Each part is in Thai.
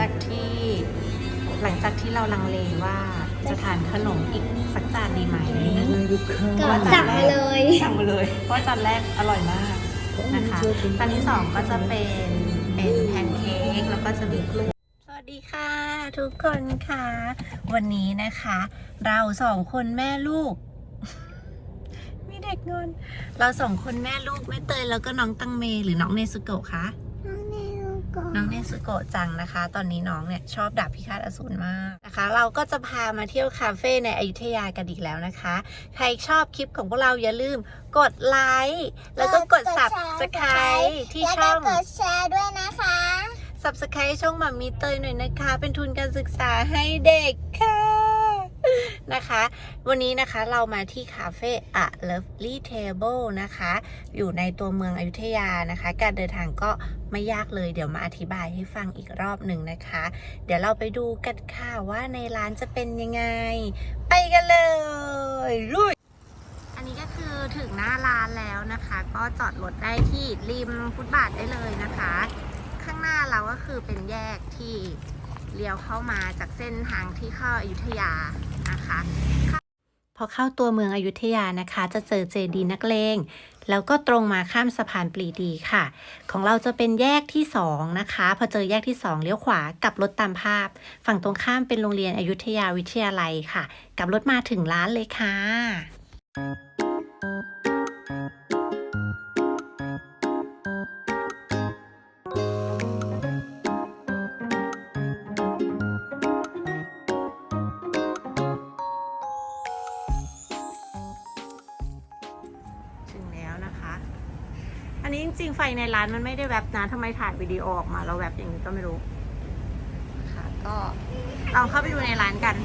จากที่หลังจากที่เราลังเลว่าจะทานขนมอีกสักจานดีไหมก็สั่งมาเลยสั่งมาเลยเพราะว่าจานแรกอร่อยมากนะคะจานที่สองก็จะเป็นเป็นแพนเค้กแล้วก็จะมีกล้วยสวัสดีค่ะ ทุกคนค่ะ วันนี้นะคะ เราสองคนแม่ลูก มีเด็กงอนเราสองคนแม่ลูกแม่เตยแล้วก็น้องตังเมหรือน้องเนสุโกะคะ น้องเนรุโกะน้องเนสุโกะจังนะคะ ตอนนี้น้องเนี่ยชอบดาบพิฆาตอสูรมากนะคะ เราก็จะพามาเที่ยวคาเฟ่ในอยุธยากันอีกแล้วนะคะ ใครชอบคลิปของพวกเราอย่าลืมกดไลค์แล้วก็กด subscribe ที่ช่องแล้วก็กดแชร์ด้วยนะคะ subscribe ช่องหมามีเตยหน่อยนะคะ เป็นทุนการศึกษาให้เด็กค่ะ นะคะ วันนี้นะคะเรามาที่คาเฟ่ A Lovely Table นะคะ อยู่ในตัวเมืองอยุธยานะคะ การเดินทางก็ไม่ยากเลย เดี๋ยวมาอธิบายให้ฟังอีกรอบหนึ่งนะคะ เดี๋ยวเราไปดูกันค่ะว่าในร้านจะเป็นยังไง ไปกันเลยลุยอันนี้ก็คือถึงหน้าร้านแล้วนะคะ ก็จอดรถได้ที่ริมฟุตบาทได้เลยนะคะ ข้างหน้าเราก็คือเป็นแยกที่ เลี้ยวเข้ามาจากเส้นทางที่เข้าอายุทยานะคะพอเข้าตัวเมืองอยุธยานะคะ จะเจอเจดีนักเลงแล้วก็ตรงมาข้ามสะพานปรีดีค่ะ ของเราจะเป็นแยกที่ 2 นะคะ พอเจอแยกที่ 2 เลี้ยวขวากับรถตามภาพ ฝั่งตรงข้ามเป็นโรงเรียนอยุธยาวิทยาลัยค่ะ กับรถมาถึงร้านเลยค่ะ นนี้จริงๆ ไฟในร้านมันไม่ได้แวบนะทำไมถ่ายวิดีโอออกมาแล้วแวบอย่างนี้ก็ไม่รู้ค่ะก็ลองเข้าไปดูในร้านกัน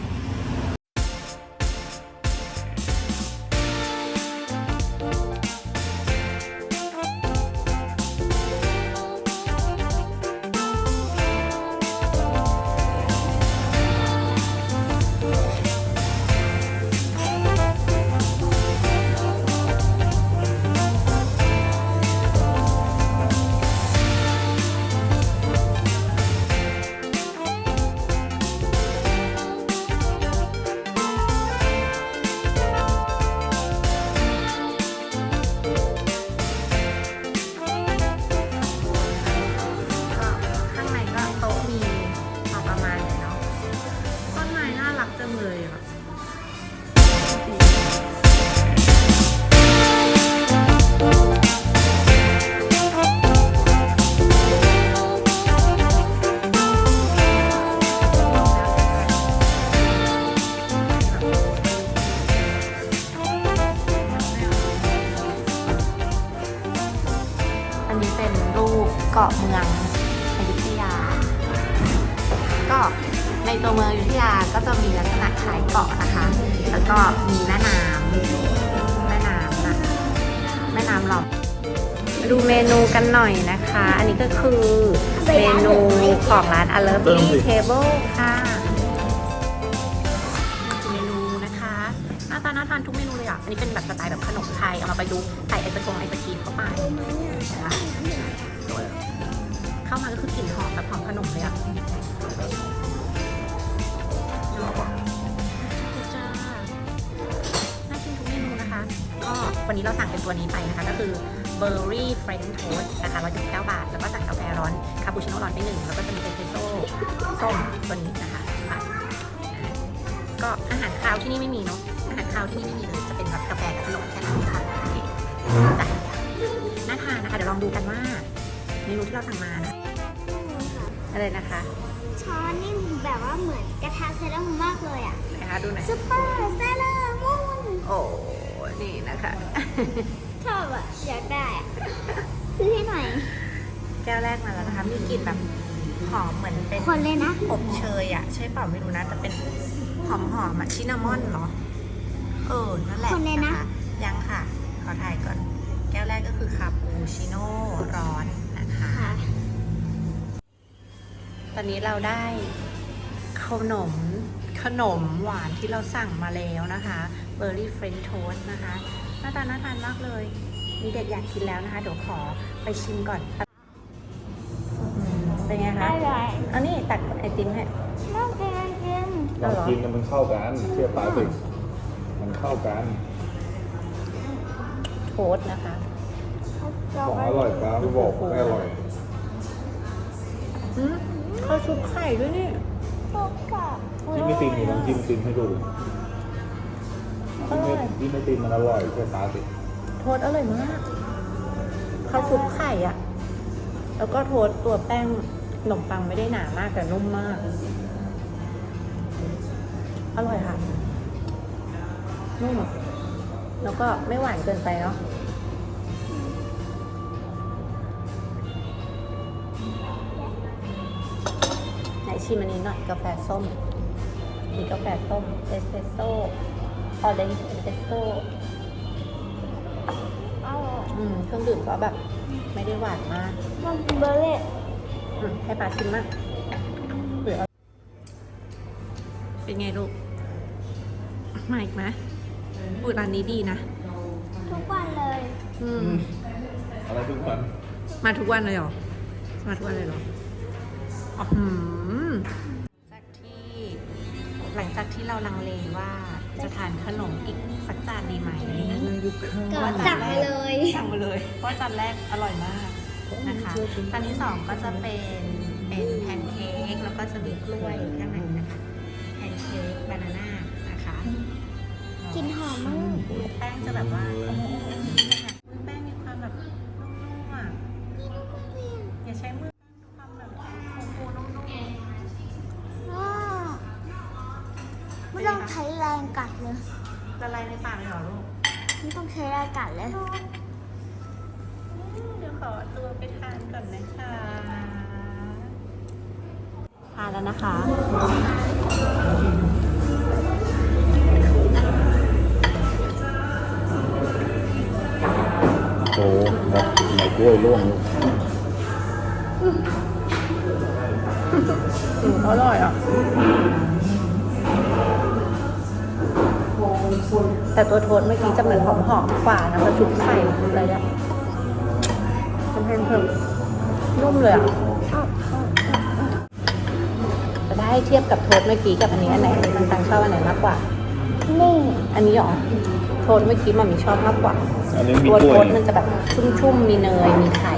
ตัวเมืองอยุธยาก็จะมีลักษณะคล้ายเกาะนะคะ แล้วก็มีแม่น้ำแม่น้ำนะแม่น้ำหลอมดูเมนูกันหน่อยนะคะ อันนี้ก็คือเมนูของร้าน a l o v e l y Table ค่ะ เมนูนะคะหน้าตาน่าทานทุกเมนูเลยอะ อันนี้เป็นแบบสไตล์แบบขนมไทย เอามาไประยุกต์ใส่ไอศกรงไอศกรีมเข้าไปเข้ามาก็คือกลิ่นหอมแบบหอมขนมเลยอะ วันนี้เราสั่งเป็นตัวนี้ไปนะคะ ก็คือ Berry French Toast นะคะ119 บาท แล้วก็สั่งกาแฟร้อน คาปูชิโน่ร้อนไปหนึ่ง แล้วก็จะมีเอสเปรสโซ่ส้มตัวนี้นะคะค่ะก็อาหารคาวที่นี่ไม่มีเนาะ อาหารคาวที่นี่ไม่มีเลยจะเป็นแบบกาแฟกับขนมแค่นั้นค่ะโอเคจ้ะน่าทานนะคะเดี๋ยวลองดูกันว่าเมนูที่เราสั่งมานะอะไรนะคะช้อนนี่แบบว่าเหมือนกระทะเซรั่มมากเลยอะนะคะดูหน่อยซุปเปอร์เซรั่มมูนโอ้ นี่นะคะ ชอบอะอยากได้อะซื้อให้หน่อย แก้วแรกมาแล้วนะคะ มีกลิ่นแบบหอมเหมือนเป็นคนเลยนะ อบเชยอะใช่เปล่าไม่รู้นะ แต่เป็นหอมหอมๆอะชินนามอนเหรอ เออ นั่นแหละคนเลยนะคยังค่ะ ขอถ่ายก่อน แก้วแรกก็คือคาปูชิโน่ร้อนนะคะค่ะตอนนี้เราได้ขนม ขนมหวานที่เราสั่งมาแล้วนะคะเบอร์รี่เฟรนช์โทสนะคะหน้าตาน่าทานมากเลย มีเด็กอยากกินแล้วนะคะ เดี๋ยวขอไปชิมก่อน เป็นไงคะร่อยเอานี่ตักไอติมให้ น่ากินกินเอาเหรอกินกันมันเข้ากันเชื่อป้าสิมันเข้ากันโทสต์นะคะ ของอร่อยป้าไม่บอกไม่อร่อยอืมข้าวชุบไข่ด้วยนี่ พวกกับจิ้มไม่ติมอยู่ลองจิ้มติมให้ดูอจิ้มร่ไม่อยจิ้มไม่ติมมันอร่อยเชื่อป้าสิโทสต์อร่อยมากข้าวชุบไข่อะแล้วก็โทสต์ตัวแป้งขนมปังไม่ได้หนามากแต่นุ่มมาก อร่อยค่ะนุ่มแล้วก็ไม่หวานเกินไปเนาะ ชิมอันนี้หน่อยกาแฟส้มมีกาแฟส้มเอสเปรสโซ่ออเรนจ์เอสเปรสโซ่อร่อยอืมเครื่องดื่มก็แบบ ไม่ได้หวานมากมันเบอร์เล่อืมให้ปลาชิมมากหรือเอาเป็นไงลูกมาอีกไหมพูดร้านนี้ดีนะ ทุกวันเลย อืมอะไรทุกวัน มาทุกวันเลยเหรอ มาทุกวันเลยเหรออ๋อหืมจากที่ หลังจากที่เราลังเลว่าจะทานขนมอีกสักจานดีไหมก็สั่งมาเลยสั่งมาเลยเพราะจานแรกอร่อยมากนะคะจานที่สองก็จะเป็นเป็นแพนเค้กแล้วก็จะมีกล้วยข้างในนะคะแพนเค้กบานาน่า ละลายในปากเลยเหรอลูกไม่ต้องใช้แรงกัดเลยเดี๋ยวขอตัวไปทานก่อนนะคะทานแล้วนะคะโอ้หมดไหนกล้วยร่วงลูกอืมอร่อยอะ แต่ตัวโทสต์เมื่อกี้จะเหมือนหอมๆกว่านะเพราะชุบไข่อะไรอะมันเพลินเพลินนุ่มเลยอะจะได้เทียบกับโทสต์เมื่อกี้กับอันนี้อันไหนมันตังชอบอันไหนมากกว่า นี่ อันนี้หรอโทสต์เมื่อกี้มันมีชอบมากกว่าอันนี้มีตัวกโทล้วยสต์มันจะแบบชุ่มๆ มีเนย มีไข่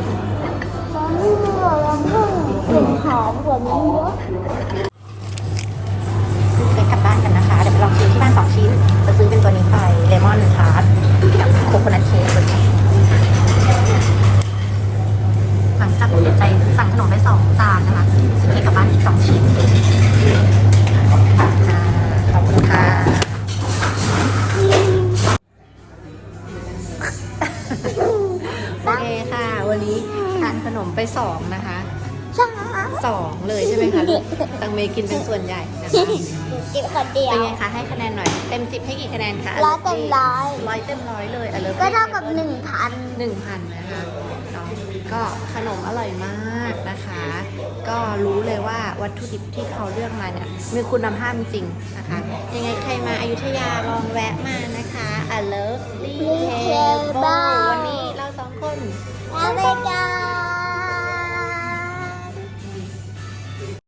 ตอนนี้เราลองเพิ่มกลิ่นหอมกว่านี้เยอะซื้อเค้กกลับบ้านกันนะคะ เดี๋ยวไปลองชิมที่บ้านสองชิ้น มอนทาร์ตกับโคโคนัทเค้กหลังจากใจสั่งขนมไปสองจานนะคะซื้อเค้กกลับบ้านอีกสองชิ้นขอบคุณค่ะโอเคค่ะ วันนี้ทานขนมไปสองนะคะสองเลยใช่ไหมคะลูกตังเมกินเป็นส่วนใหญ่นะคะ กินคนเดียวเป็นไงคะให้คะแนนหน่อยเต็มสิบให้กี่คะแนนคะร้อยเต็มร้อยร้อยเต็มร้อยเลยอะเลยก็เท่ากับหนึ่งพันหนึ่งพันนะคะเนาะก็ขนมอร่อยมากนะคะ ก็รู้เลยว่าวัตถุดิบที่เขาเลือกมาเนี่ยมีคุณภาพจริงนะคะ ยังไงใครมาอายุทยาลองแวะมานะคะ I love Lee Table วันนี้เราสองคนลาไปกัน